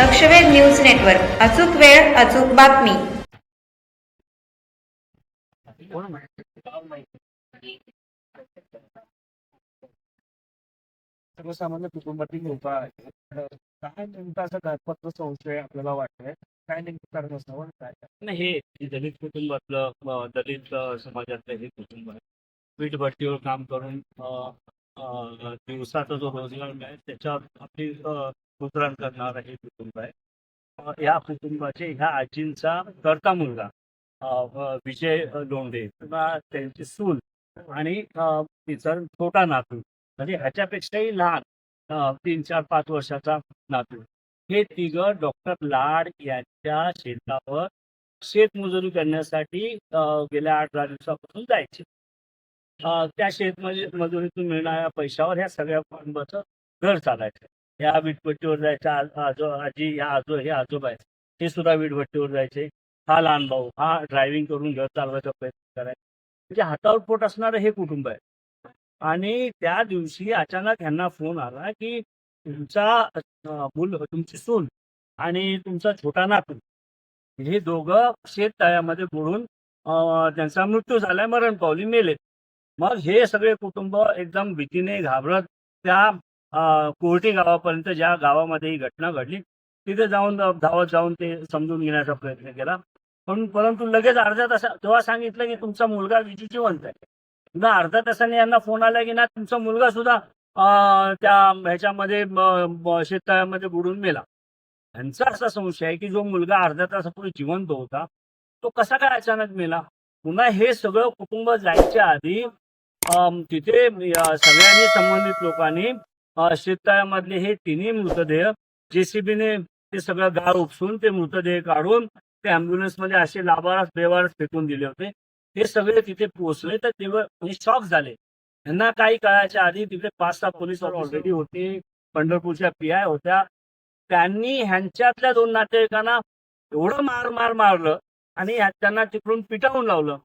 लक्षवेध news network. अचूक वेळ अचूक बातमी. सर्वसामान्य कुटुंबातील लोक काय नेमका असं घातपात संशय आपल्याला वाटतंय? काय नेमकं कारण असावं काय? नाही हे दलित कुटुंबातलं दलित समाजातलं हे कुटुंब आहे. वीट भट्टीवर काम करून दिवसाचा जो रोजगार आहे त्याच्यावर आपली अ, गुजराण हे कुटुंब आहे. या कुटुंबाचे ह्या आजींचा करता मुलगा विजय लोंढे किंवा त्यांची सून आणि तिचा छोटा नातू. म्हणजे ह्याच्यापेक्षाही लहान तीन चार पाच वर्षाचा नातू. हे तिघं डॉक्टर लाड यांच्या शेतावर शेतमजुरी करण्यासाठी गेल्या आठ दहा दिवसापासून जायचे. त्या शेतमजुरीतून मजुरीतून मिळणाऱ्या पैशावर ह्या सगळ्या कुटुंबाचं घर चालायचं. ह्या वीटभट्टीवर जायचा आजो आजी या आजो हे आजोबा आहेत. ते सुद्धा वीटभट्टीवर जायचे. हा लहान भाऊ हा ड्रायव्हिंग करून घर चालवायचा प्रयत्न करायचा. म्हणजे हातावर पोट असणारं हे कुटुंब आहे. आणि त्या दिवशी अचानक ह्यांना फोन आला की तुमचा मूल तुमची सून आणि तुमचा छोटा नातू हे दोघं शेत तळ्यामध्ये बुडून त्यांचा मृत्यू झालाय मरण पावली मेले मग हे सगळे कुटुंब एकदम भीतीने घाबरत त्या कोर्टी गावापर्यंत ज्या गावामध्ये ही घटना घडली तिथे जाऊन धावत जाऊन ते समजून घेण्याचा प्रयत्न केला. पण परंतु लगेच अर्ध्या तासा तेव्हा सांगितलं की तुमचा मुलगा विजी जिवंत आहे. ना अर्ध्या तासाने यांना फोन आला की ना तुमचा मुलगा सुद्धा त्या ह्याच्यामध्ये शेततळ्यामध्ये बुडून मेला यांचा असा संशय आहे की जो मुलगा अर्ध्या तासापूर्वी जिवंत होता तो कसा काय अचानक मेला? पुन्हा हे सगळं कुटुंब जायच्या आधी तिथे सगळ्यांनी संबंधित लोकांनी शेततळ्यामधले हे तिन्ही मृतदेह जेसीबीने ते सगळं गाळ उपसून ते मृतदेह काढून ते अँब्युलन्समध्ये असे लाभारस बेवारस फेकून दिले होते. हे सगळे तिथे पोहोचले तर तेव्हा म्हणजे शॉक झाले. यांना काही काळाच्या आधी तिथे पाच सहा पोलीस ऑलरेडी होते. पंढरपूरच्या पी आय होत्या. त्यांनी ह्यांच्यातल्या दोन नातेवाईकांना एवढं मार मार मारलं आणि त्यांना तिकडून पिटावून लावलं.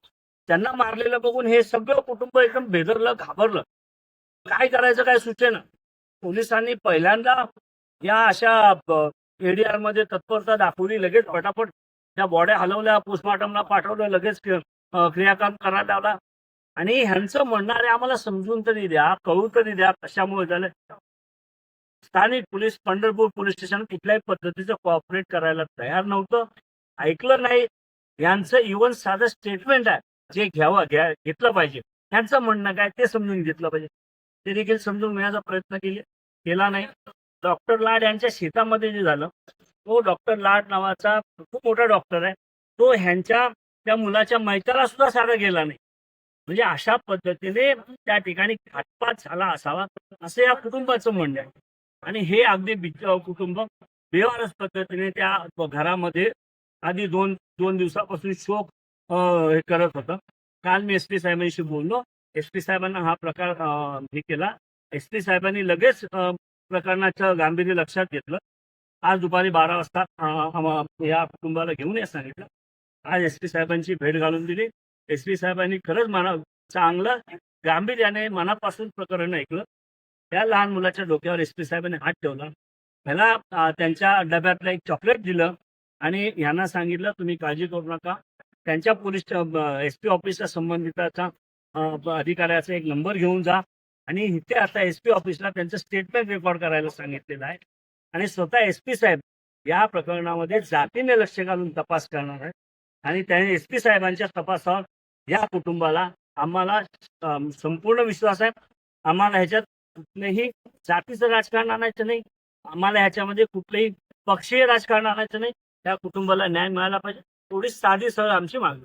त्यांना मारलेलं बघून हे सगळं कुटुंब एकदम बेदरलं घाबरलं. काय करायचं काय सुचेना? पोलिसांनी पहिल्यांदा या अशा एडीआरमध्ये तत्परता दाखवली लगेच फटाफट त्या बॉड्या हलवल्या पोस्टमॉर्टमला पाठवलं लगेच क्रियाकाम अं, क्रियाक्रम करायला लावला आणि ह्यांचं म्हणणारे आम्हाला समजून तरी द्या कळू तरी द्या कशामुळे झालं. स्थानिक पोलीस पंढरपूर पोलीस स्टेशन कुठल्याही पद्धतीचं कॉपरेट करायला तयार नव्हतं. ऐकलं नाही. यांचं इव्हन साधं स्टेटमेंट आहे जे घ्यावं घ्या घेतलं पाहिजे. यांचं म्हणणं काय ते समजून घेतलं पाहिजे. ते देखील समजून घेण्याचा प्रयत्न केले केला नाही. डॉक्टर लाड यांच्या शेतामध्ये जे झालं तो डॉक्टर लाड नावाचा खूप मोठा डॉक्टर आहे. तो ह्यांच्या त्या मुलाच्या मैताला सुद्धा सारा गेला नाही. म्हणजे अशा पद्धतीने त्या ठिकाणी घातपात झाला असावा असं या कुटुंबाचं म्हणणं आहे. आणि हे अगदी बिच- कुटुंब बेवारस पद्धतीने त्या घरामध्ये आधी दोन दोन दिवसापासून शोक हे करत होतं. काल मी एस पी साहेबांशी बोललो. एस पी साहेबांना हा प्रकार हे केला. एस पी साहेबांनी लगेच प्रकरणाचं गांभीर्य लक्षात घेतलं. आज दुपारी बारा वाजता या कुटुंबाला घेऊन या सांगितलं. आज एस पी साहेबांची भेट घालून दिली. एस पी साहेबांनी खरंच मना चांगलं गांभीर्याने मनापासून प्रकरण ऐकलं. त्या लहान मुलाच्या डोक्यावर एस पी साहेबांनी हात ठेवला. ह्याला त्यांच्या डब्यातलं एक चॉकलेट दिलं आणि यांना सांगितलं तुम्ही काळजी करू नका. त्यांच्या पोलीस एस पी ऑफिसच्या संबंधिताचा अधिकाऱ्याचा एक नंबर घेऊन जा. आणि इथे आता एस पी ऑफिसला त्यांचं स्टेटमेंट रेकॉर्ड करायला सांगितलेलं आहे. आणि स्वतः एस पी साहेब या प्रकरणामध्ये जातीने लक्ष घालून तपास करणार आहेत. आणि त्याने एस पी साहेबांच्या तपासावर या कुटुंबाला आम्हाला संपूर्ण विश्वास आहे. आम्हाला ह्याच्यात कुठलंही जातीचं राजकारण आणायचं नाही. आम्हाला ह्याच्यामध्ये कुठलेही पक्षीय राजकारण आणायचं नाही. त्या कुटुंबाला न्याय मिळाला पाहिजे. थोडी साधी सरळ आमची मागणी.